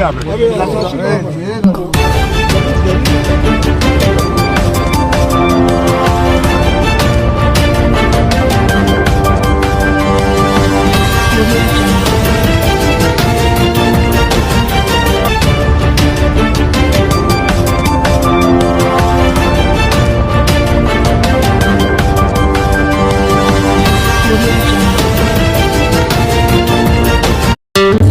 Ja, aber.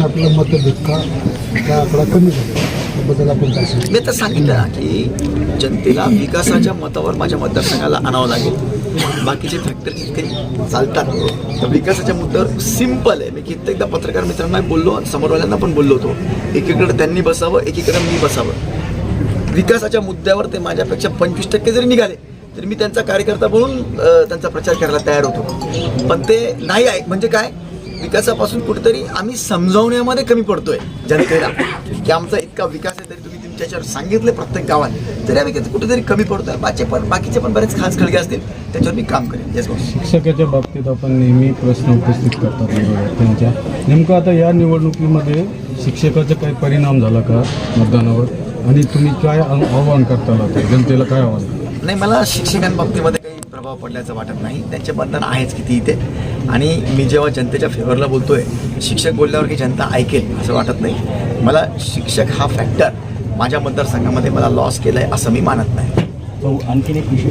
निधीचा आपल्याला मत का? त्या आकडा कमी झाला आपण काय मी तर सांगितलं ना की जनतेला विकासाच्या मतावर माझ्या मतदारसंघाला आणावं लागेल. बाकीचे फॅक्टर जितके चालतात. तर विकासाच्या मुद्द्यावर सिंपल आहे. मी कित्येकदा पत्रकार मित्रांना बोललो आणि समोरवाल्यांना पण बोललो होतो. एकीकडे त्यांनी बसावं एकीकडे मी बसावं. विकासाच्या मुद्द्यावर ते माझ्यापेक्षा पंचवीस टक्के जरी निघाले तरी मी त्यांचा कार्यकर्ता म्हणून त्यांचा प्रचार करायला तयार होतो. पण ते नाही आहे. म्हणजे काय? विकासापासून कुठेतरी आम्ही समजावण्यामध्ये कमी पडतोय जनतेला. की आमचा इतका विकास आहे तरी तुम्ही तुमच्याच्यावर सांगितले प्रत्येक गावात. तरी आम्ही कुठेतरी कमी पडतोय. बाकी पण बाकीचे पण बरेच खास खळगे असतील त्याच्यावर मी काम करेन. शिक्षकाच्या बाबतीत आपण नेहमी प्रश्न उपस्थित करतात विद्यार्थ्यांच्या नेमकं आता या निवडणुकीमध्ये शिक्षकाचा काही परिणाम झाला का मतदानावर? आणि तुम्ही काय आव- आव्हान करताल आता? जनतेला काय आव्हान? नाही मला शिक्षकांबाबतीमध्ये प्रभाव पडल्याचं वाटत नाही. त्यांचे बंधन आहेच किती इथे. आणि मी जेव्हा जनतेच्या फेवरला बोलतोय शिक्षक बोलल्यावर की जनता ऐकेल असं वाटत नाही. मला शिक्षक हा फॅक्टर माझ्या मतदारसंघामध्ये मला लॉस केलाय असं मी मानत नाही. तो आणखीन एक विषय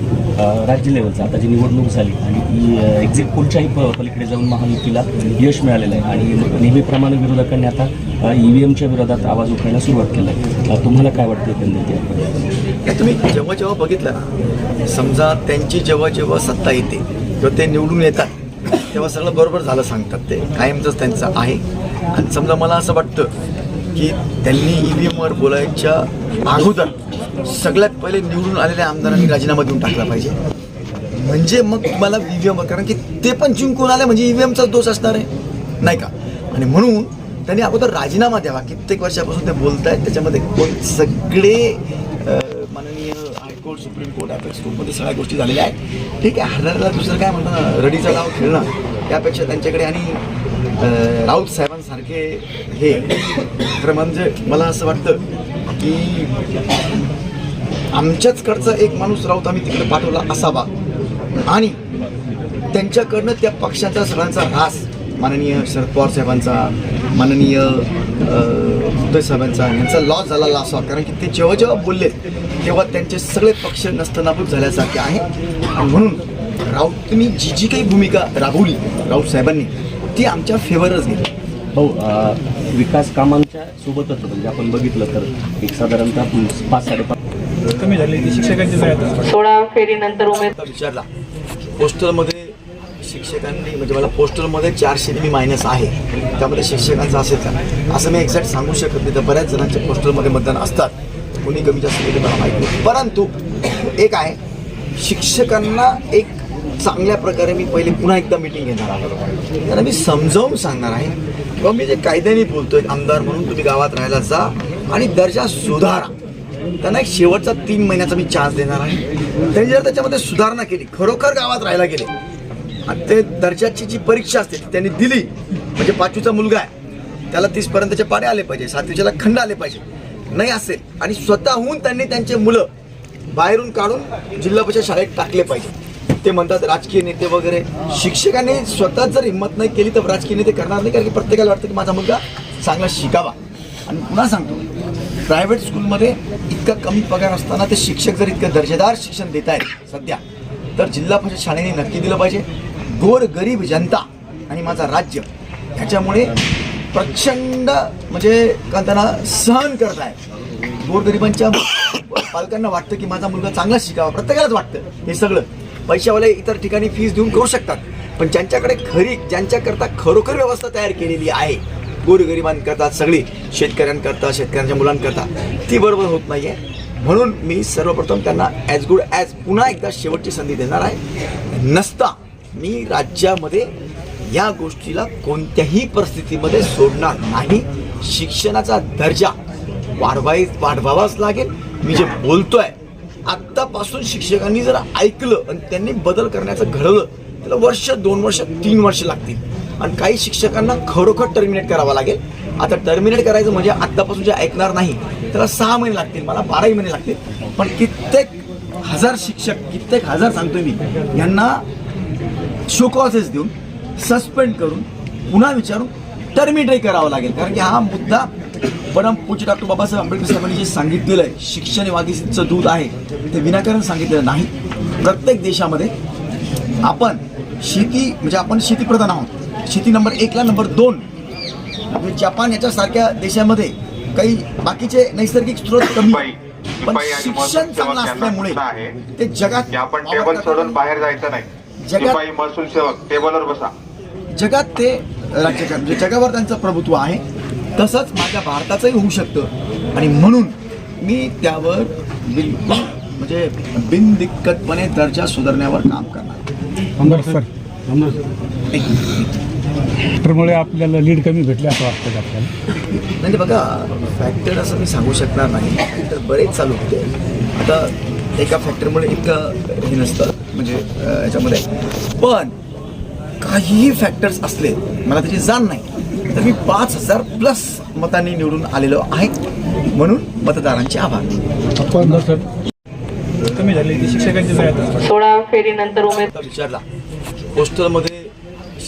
राज्य लेवलचा आता जी निवडणूक झाली आणि एक्झिट पोलच्याही प- पलीकडे जाऊन महायुतीला यश मिळालेलं आहे. आणि नेहमीप्रमाणे विरोधकांनी आता ई व्ही एमच्या विरोधात आवाज उठायला सुरुवात केला आहे तुम्हाला काय वाटतं एकंदरीत तुम्ही जेव्हा जेव्हा बघितलं ना समजा त्यांची जेव्हा जेव्हा सत्ता येते किंवा ते निवडून येतात तेव्हा सगळं बरोबर झालं सांगतात ते. कायमचंच त्यांचं आहे. आणि समजा मला असं वाटतं की त्यांनी ई व्ही एमवर बोलायच्या अगोदर सगळ्यात पहिले निवडून आलेल्या आमदारांनी राजीनामा देऊन टाकला पाहिजे. म्हणजे मग मला ई व्ही एम कारण की ते पण जिंकून आले म्हणजे ई व्ही एमचाच दोष असणार आहे. नाही का? आणि म्हणून त्यांनी अगोदर राजीनामा द्यावा. कित्येक वर्षापासून ते बोलत आहेत त्याच्यामध्ये कोण? सगळे माननीय high court supreme court apex कोर्टमध्ये सगळ्या गोष्टी झालेल्या आहेत. ठीक आहे हरणाऱ्याला दुसरं काय म्हणतात रडीचा गाव खेळणं त्यापेक्षा त्यांच्याकडे आणि राऊत साहेबांसारखे हे खरं म्हणजे मला असं वाटतं की आमच्याचकडचा एक माणूस राऊत आम्ही तिकडे पाठवला असावा. आणि त्यांच्याकडनं त्या पक्षाचा सगळ्यांचा रास माननीय शरद पवार साहेबांचा माननीय उद्धव साहेबांचा यांचा लॉस झालेला असावा कारण की ते जेव्हा जेव्हा बोलले तेव्हा त्यांचे सगळे पक्ष नस्तनाबूत झाल्यासारखे आहे. आणि म्हणून राऊतनी जी जी काही भूमिका राबवली राऊत साहेबांनी ती आमच्या फेवरच गेली. हो विकास कामांच्या सोबतच म्हणजे आपण बघितलं तर एक साधारणतः पाच साडेपाच सोळा फेरीनंतर उमेद आता विचारला. पोस्टलमध्ये शिक्षकांनी म्हणजे मला पोस्टलमध्ये चारशे मी मायनस आहे. त्यामध्ये शिक्षकांचं असेल का? असं मी एक्झॅक्ट सांगू शकत नाही. तर बऱ्याच जणांच्या पोस्टलमध्ये मतदान असतात. कोणी कमी जास्त केले मला माहिती नाही. परंतु एक आहे शिक्षकांना एक चांगल्या प्रकारे मी पहिले पुन्हा एकदा मिटिंग घेणार आहे त्यांना मी समजावून सांगणार आहे किंवा मी जे कायद्याने बोलतोय आमदार म्हणून तुम्ही गावात राहायला जा आणि दर्जा सुधारा. त्यांना एक शेवटचा तीन महिन्याचा मी चान्स देणार आहे. त्यांनी जर त्याच्यामध्ये सुधारणा केली खरोखर गावात राहायला गेले आणि ते दर्जाची जी परीक्षा असते ती त्यांनी दिली. म्हणजे पाचवीचा मुलगा आहे. त्याला तीसपर्यंतचे पाडे आले पाहिजे सातवीच्याला खंड आले पाहिजे. नाही असेल. आणि स्वतःहून त्यांनी त्यांचे मुलं बाहेरून काढून जिल्हा परिषद शाळेत टाकले पाहिजे. ते म्हणतात राजकीय नेते वगैरे. शिक्षकांनी स्वतः जर हिंमत नाही केली तर राजकीय नेते करणार नाही. कारण की प्रत्येकाला वाटतं की माझा मुलगा चांगला शिकावा. आणि पुन्हा सांगतो प्रायव्हेट स्कूलमध्ये इतका कमी पगार असताना ते शिक्षक जर इतकं दर्जेदार शिक्षण देत आहेत सध्या तर जिल्हा परिषद शाळेने नक्की दिलं पाहिजे. गोर गरीब जनता आणि माझा राज्य ह्याच्यामुळे प्रचंड म्हणजे का त्यांना सहन करत आहे. गोरगरिबांच्या पालकांना वाटतं की माझा मुलगा चांगला शिकावा प्रत्येकालाच वाटतं हे सगळं. पैशावाले इतर ठिकाणी फीस देऊन करू शकतात. पण ज्यांच्याकडे खरी ज्यांच्याकरता खरोखर व्यवस्था तयार केलेली आहे गोरगरिबांकरता सगळी शेतकऱ्यांकरता शेतकऱ्यांच्या मुलांकरता ती बरोबर होत नाही आहे म्हणून मी सर्वप्रथम त्यांना ॲज गुड ॲज पुन्हा एकदा शेवटची संधी देणार आहे. नसता मी राज्यामध्ये या गोष्टीला कोणत्याही परिस्थितीमध्ये सोडणार नाही. शिक्षणाचा दर्जा वाढवाय वाढवावाच लागेल. मी जे बोलतोय आत्तापासून शिक्षकांनी जर ऐकलं आणि त्यांनी बदल करण्याचं घडवलं त्याला वर्ष दोन वर्ष तीन वर्ष लागतील. आणि काही शिक्षकांना खरोखर टर्मिनेट करावं लागेल. आता टर्मिनेट करायचं म्हणजे आत्तापासून जे ऐकणार नाही त्याला सहा महिने लागतील मला बाराही महिने लागतील. पण कित्येक हजार शिक्षक कित्येक हजार सांगतोय मी यांना शो कॉसेस देऊन सस्पेंड करून पुन्हा विचारून टर्मिनेटही करावं लागेल. कारण की हा मुद्दा परमपूज्य डॉक्टर बाबासाहेब आंबेडकर साहेबांनी जे सांगितलेलं आहे शिक्षण हे दूध आहे ते विनाकारण सांगितलेलं नाही. प्रत्येक देशामध्ये आपण शेती म्हणजे आपण शेतीप्रधान आहोत. शेती नंबर एकला नंबर दोन. म्हणजे जपान याच्यासारख्या देशामध्ये काही बाकीचे नैसर्गिक स्रोत कमी पण शिक्षण चांगलं असल्यामुळे ते जगात आपण टेबल. सोडून बाहेर जायचं नाही. जगात- महसूल सेवक टेबलवर बसा. जगात ते राज्य म्हणजे जगावर त्यांचं प्रभुत्व आहे तसंच माझ्या भारताचंही होऊ शकतं. आणि म्हणून मी त्यावर बिलकुल म्हणजे बिनदिक्कतपणे दर्जा सुधारण्यावर काम करणार. आमदार सर आमदार सर. फॅक्टरमुळे आपल्याला लीड कमी भेटले असं वाटतं का आपल्याला? नाही बघा फॅक्टर असं मी सांगू शकणार नाही. फॅक्टर बरेच चालू होते. आता एका फॅक्टरमुळे इतकं हे नसतं. म्हणजे याच्यामध्ये. पण काहीही फॅक्टर्स असले मला त्याची जाण नाही. तर मी पाच हजार प्लस मतांनी निवडून आलेलो आहे. म्हणून मतदारांचे आभार. आमदार सर. सोळा फेरीनंतर उमेद विचारला. पोस्टलमध्ये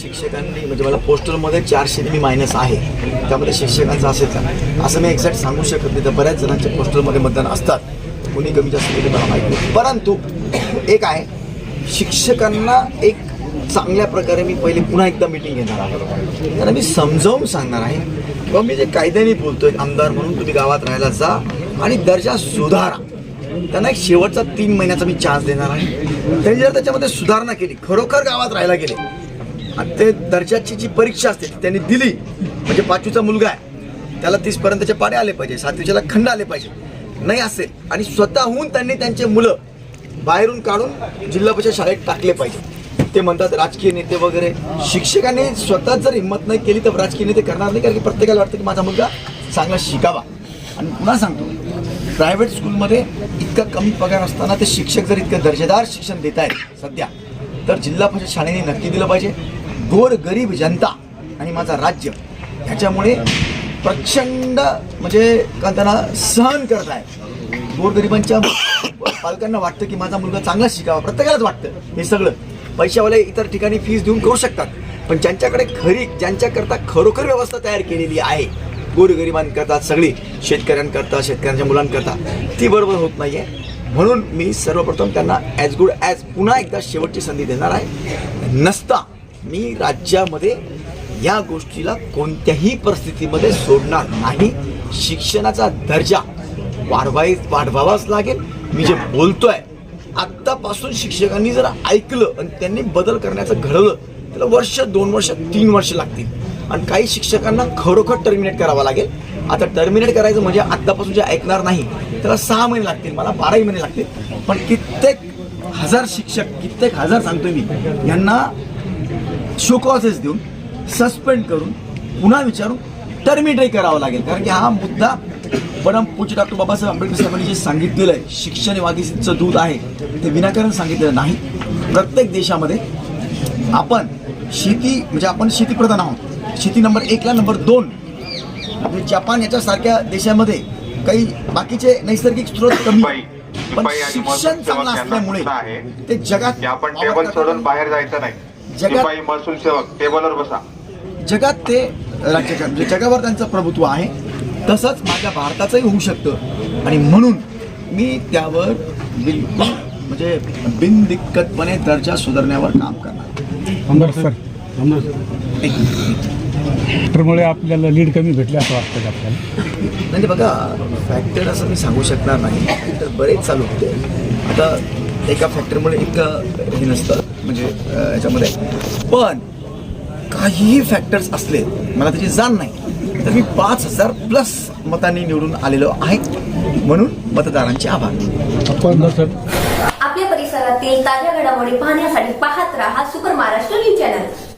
शिक्षकांनी म्हणजे मला पोस्टलमध्ये चारशे मी मायनस आहे. त्यामध्ये शिक्षकांचं असेल का? असं मी एक्झॅक्ट सांगू शकत नाही. तर बऱ्याच जणांचे पोस्टलमध्ये मतदान असतात. कोणी कमी जास्त केले मला माहीत परंतु एक आहे शिक्षकांना एक चांगल्या प्रकारे मी पहिले पुन्हा एकदा मिटिंग घेणार आहे. त्यांना मी समजावून सांगणार आहे. किंवा मी जे कायद्याने बोलतोय आमदार म्हणून तुम्ही गावात राहायला जा आणि दर्जा सुधारा. त्यांना एक शेवटचा तीन महिन्याचा मी चान्स देणार आहे. त्यांनी जर त्याच्यामध्ये सुधारणा केली खरोखर गावात राहायला गेले आणि ते दर्जाची जी परीक्षा असते ती त्यांनी दिली म्हणजे पाचवीचा मुलगा आहे त्याला तीसपर्यंतचे पाडे आले पाहिजे सातवीच्याला खंड आले पाहिजे नाही असेल. आणि स्वतःहून त्यांनी त्यांचे मुलं बाहेरून काढून जिल्हा परिषद शाळेत टाकले पाहिजे. ते म्हणतात राजकीय नेते वगैरे. शिक्षकांनी स्वतः जर हिंमत नाही केली तर राजकीय नेते करणार नाही कारण की प्रत्येकाला वाटतं की माझा मुलगा चांगला शिकावा. आणि पुन्हा सांगतो प्रायव्हेट स्कूलमध्ये इतका कमी पगार असताना ते शिक्षक जर इतकं दर्जेदार शिक्षण देत आहेत सध्या तर जिल्हा परिषद शाळेने नक्की दिलं पाहिजे गोर गरीब जनता आणि माझा राज्य. ह्याच्यामुळे प्रचंड म्हणजे का त्यांना सहन करत आहे. गोरगरिबांच्या पालकांना वाटतं की माझा मुलगा चांगला शिकावा प्रत्येकालाच वाटतं हे सगळं. पैशावाले इतर ठिकाणी फीस देऊन करू शकतात. पण ज्यांच्याकडे खरी ज्यांच्याकरता खरोखर व्यवस्था तयार केलेली आहे गोरगरिबांकरता सगळी शेतकऱ्यांकरता शेतकऱ्यांच्या मुलांकरता ती बरोबर होत नाही आहे म्हणून मी सर्वप्रथम त्यांना ॲज गुड ॲज पुन्हा एकदा शेवटची संधी देणार आहे. नसता मी राज्यामध्ये या गोष्टीला कोणत्याही परिस्थितीमध्ये सोडणार नाही. शिक्षणाचा दर्जा वाढवाय वाढवावाच लागेल. मी जे बोलतोय आत्तापासून शिक्षकांनी जर ऐकलं आणि त्यांनी बदल करण्याचं घडवलं त्याला वर्ष दोन वर्ष तीन वर्ष लागतील. आणि काही शिक्षकांना खरोखर टर्मिनेट करावं लागेल. आता टर्मिनेट करायचं म्हणजे आत्तापासून जे ऐकणार नाही त्याला सहा महिने लागतील मला बाराही महिने लागतील. पण कित्येक हजार शिक्षक कित्येक हजार सांगतोय मी यांना शोकॉसेस देऊन सस्पेंड करून पुन्हा विचारून टर्मिनेटही करावं लागेल. कारण की हा मुद्दा परमपूज्य डॉक्टर बाबासाहेब आंबेडकर साहेबांनी जे सांगितलेलं आहे शिक्षण हे दूध आहे ते विनाकारण सांगितलेलं नाही. प्रत्येक देशामध्ये आपण शेती म्हणजे आपण शेतीप्रधान आहोत. शेती नंबर एकला नंबर दोन. म्हणजे जपान याच्यासारख्या देशामध्ये काही बाकीचे नैसर्गिक स्रोत कमी पण शिक्षण चांगलं असल्यामुळे ते जगात आपण टेबल. सोडून बाहेर जायचं नाही. जगात- महसूल सेवक टेबलवर बसा. जगात ते राज्य म्हणजे जगावर त्यांचं प्रभुत्व आहे. तसंच माझ्या भारताचंही होऊ शकतं. आणि म्हणून मी त्यावर बिलकुल म्हणजे बिनदिक्कतपणे दर्जा सुधारण्यावर काम करणार. सर. त्यामुळे आपल्याला लीड कमी भेटले असं वाटतं का आपल्याला? म्हणजे बघा फॅक्टर असं मी सांगू शकणार नाही. फॅक्टर बरेच चालू होते. आता एका फॅक्टरमुळे इतकं हे नसतं म्हणजे याच्यामध्ये. पण काहीही फॅक्टर्स असले मला त्याची जाण नाही. तर मी पाच हजार प्लस मतांनी निवडून आलेलो आहे. म्हणून मतदारांचे आभार. आपल्या परिसरातील ताज्या घडामोडी पाहण्यासाठी पाहत राहा सुपर महाराष्ट्र न्यूज चॅनल.